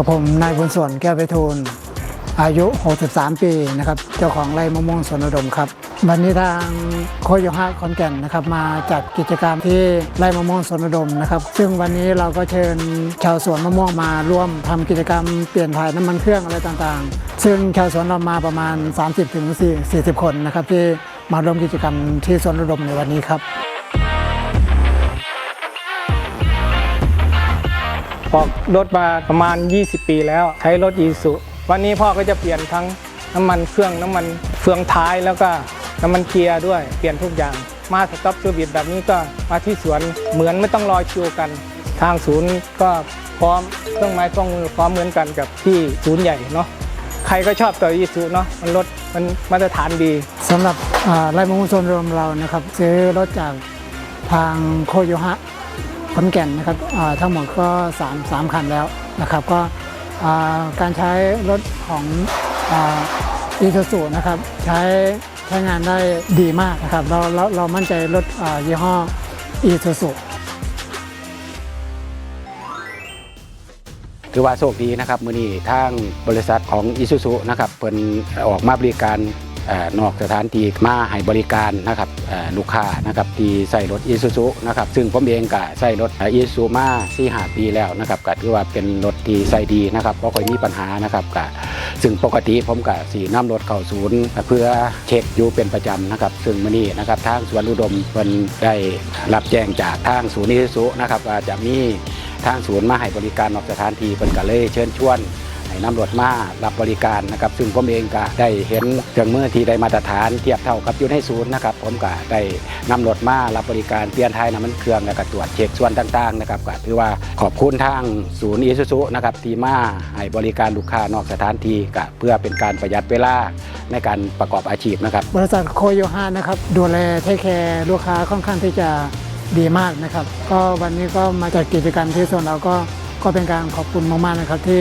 กับผมนายบุญส่วนแก้วไปทูลอายุ 63 ปีนะครับ เจ้าของไร่มะม่วงสวนอุดมครับ วันนี้ทางโคโยฮะขอนแก่นนะครับ มาจัดกิจกรรมที่ไร่มะม่วงสวนอุดมนะครับ ซึ่งวันนี้เราก็เชิญชาวสวนมะม่วงมาร่วมทำกิจกรรมเปลี่ยนถ่ายน้ำมันเครื่องอะไรต่างๆ ซึ่งชาวสวนเรามาประมาณ 30-40 คนนะครับที่มาร่วมกิจกรรมที่สวนอุดมในวันนี้ครับ ออกรถมาประมาณ 20 ปีแล้ว ใช้รถอีสุวันนี้พ่อก็จะเปลี่ยนทั้งน้ำมันเครื่องน้ำมันเฟืองท้ายแล้วก็น้ำมันเกียร์ด้วยเปลี่ยนทุกอย่าง มาสต็อปเซอร์วิสแบบนี้ก็มาที่สวนเหมือนไม่ต้องรอคิวกัน ทางศูนย์ก็พร้อมเครื่องไม้เครื่องมือพร้อมเหมือนกันกับที่ศูนย์ใหญ่เนาะใครก็ชอบตัวอีสุเนาะมันรถมันมาตรฐานดีสำหรับไร่มะม่วงโซนรวมเรานะครับ ซื้อรถจากทางโคโยฮะ อนแก่นนะครับอ่าทั้งหมดก็3 3คันแล้วนะครับ ก็การใช้รถของอีซูซูนะครับใช้ใช้งานได้ดีมากนะครับ เราเราเรามั่นใจรถยี่ห้ออีซูซูถือว่าโชคดีนะครับ มือนี้ทางบริษัทของอิ u ุ u นะครับเพิ่นออกมาบริการ นอกสถานที่มาให้บริการนะครับลูกค้านะครับที่ใส่รถอิ u ุนะครับซึ่งผมเองก็ใส่รถอิ u ุ u มา4 5ปีแล้วนะครับก็ถือว่าเป็นรถที่ใส่ดีนะครับบ่ค่อยมีปัญหานะครับก็ซึ่งปกติผมก็สีน้ำรถเข้าศูนย์ เพื่อเช็คอยู่เป็นประจำนะครับ ซึ่งมื้อนี้นะครับทางสวนอุดมเพิ่นได้รับแจ้งจากทางศูนย์อิ u ุนะครับว่าจะมีทางศูนย์มาให้บริการนอกสถานที่เป็นก็เลยเชิญชวน ให้นำรถมารับบริการนะครับ ซึ่งผมเองก็ได้เห็นเครื่องมือที่ได้มาตรฐานเทียบเท่ากับอยู่ในศูนย์นะครับ ผมก็ได้นำรถมารับบริการเปลี่ยนไทยน้ำมันเครื่องแล้วก็ตรวจเช็คส่วนต่างๆนะครับก็ถือว่าขอบคุณทางศูนย์อีซูซุนะครับที่มาให้บริการลูกค้านอกสถานที่ก็เพื่อเป็นการประหยัดเวลาในการประกอบอาชีพนะครับ บริษัทโคโยฮานะครับดูแลเทคแคร์ลูกค้าค่อนข้างที่จะดีมากนะครับ ก็วันนี้ก็มาจัดกิจกรรมที่ส่วนเราก็ ก็เป็นการขอบคุณมากๆนะครับที่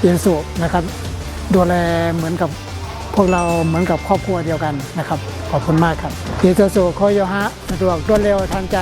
เยนสุนะครับ ดูแลเหมือนกับพวกเราเหมือนกับครอบครัวเดียวกันนะครับ ขอบคุณมากครับเยนสุโคโยฮะสะดวกรวดเร็วทันใจ